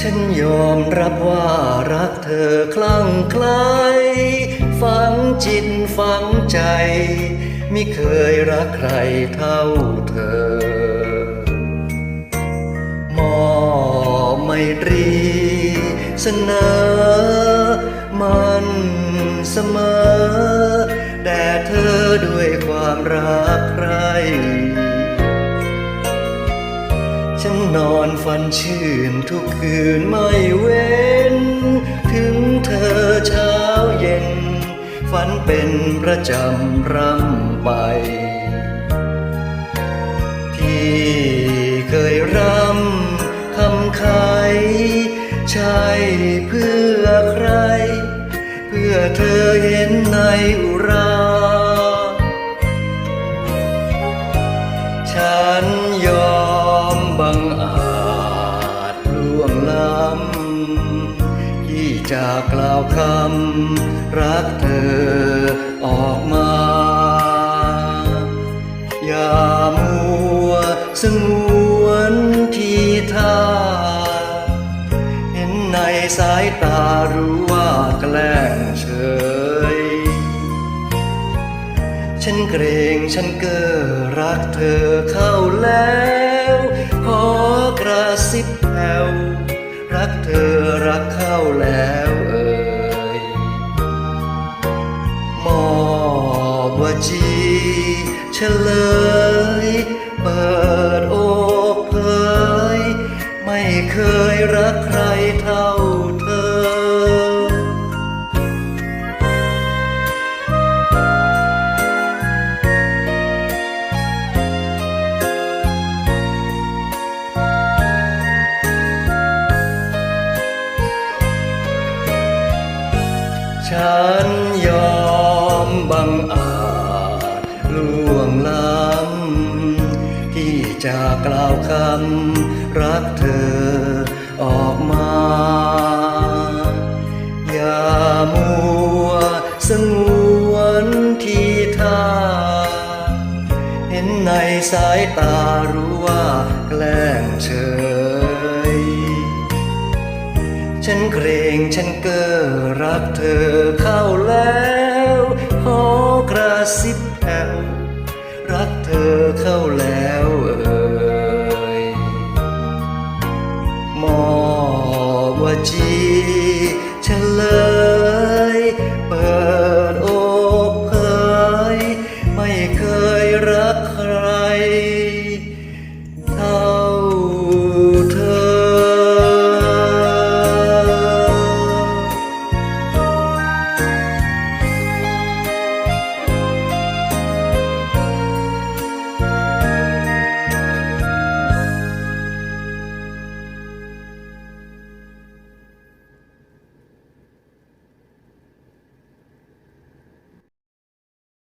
ฉันยอมรับว่ารักเธอคลั่งไคล้ฝังจิตฝังใจ ไม่เคยรักใครเท่าเธอ มอไมตรีเสนอ มันเสมอแด่เธอด้วยความรัก นอนฝันชื่นทุกคืนไม่เว้น ถึงเธอเช้าเย็น ฝันเป็นประจำร่ำไป ที่เคยร่ำคำขายใช่เพื่อใคร เพื่อเธอเห็นในอุ อาจล่วงล้ำที่จะกล่าวคำรักเธอออกมา อย่ามัวสงวนทีท่า เห็นในสายตารู้ว่าแกล้งเฉย ฉันเกรงฉันเก้อรักเธอเข้าแล้ว เฉลย เปิดอกเผย ไม่เคยรักใครเท่าเธอ ฉันยอมบังอาจล่ ลำที่จะกล่าวคำรักเธอออกมา อย่ามัวสงวนที่ท่า เห็นในสายตารู้ว่าแกล้งเฉยฉันเกรงฉันเก้อรักเธอเข้าแล้วขอกระซิบแผ่วักเธอเข้าแล้วเอ่ยมอวจีเฉลย เปิดอกเผยไม่เคยรักใคร